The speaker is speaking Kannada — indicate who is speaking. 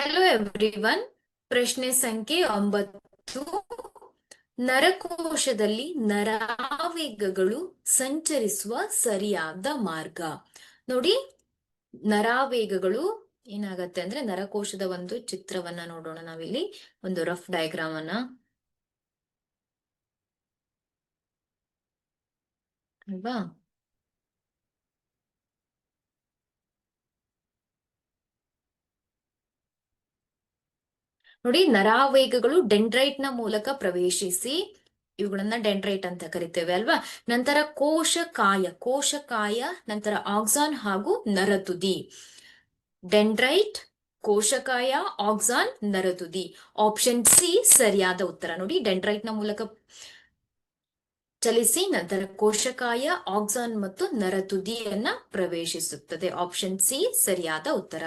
Speaker 1: ಹಲೋ ಎವ್ರಿವನ್ ಪ್ರಶ್ನೆ ಸಂಖ್ಯೆ ಒಂಬತ್ತು. ನರಕೋಶದಲ್ಲಿ ನರಾವೇಗಗಳು ಸಂಚರಿಸುವ ಸರಿಯಾದ ಮಾರ್ಗ. ನೋಡಿ, ನರಾವೇಗಗಳು ಏನಾಗತ್ತೆ ಅಂದ್ರೆ ನರಕೋಶದ ಒಂದು ಚಿತ್ರವನ್ನ ನೋಡೋಣ ನಾವಿಲ್ಲಿ. ಒಂದು ರಫ್ ಡಯಾಗ್ರಾಮ್ ಅನ್ನ. ಅಲ್ವಾ? ನೋಡಿ, ನರಾವೇಗಗಳು ಡೆಂಡ್ರೈಟ್ನ ಮೂಲಕ ಪ್ರವೇಶಿಸಿ, ಇವುಗಳನ್ನ ಡೆಂಡ್ರೈಟ್ ಅಂತ ಕರಿತೇವೆ ಅಲ್ವಾ? ನಂತರ ಕೋಶಕಾಯ ಕೋಶಕಾಯ, ನಂತರ ಆಕ್ಸಾನ್ ಹಾಗೂ ನರತುದಿ. ಡೆಂಡ್ರೈಟ್, ಕೋಶಕಾಯ, ಆಕ್ಸಾನ್, ನರತುದಿ. ಆಪ್ಷನ್ ಸಿ ಸರಿಯಾದ ಉತ್ತರ. ನೋಡಿ ಡೆಂಡ್ರೈಟ್ನ ಮೂಲಕ ಚಲಿಸಿ, ನಂತರ ಕೋಶಕಾಯ, ಆಕ್ಸಾನ್ ಮತ್ತು ನರತುದಿಯನ್ನ ಪ್ರವೇಶಿಸುತ್ತದೆ. ಆಪ್ಷನ್ ಸಿ ಸರಿಯಾದ ಉತ್ತರ.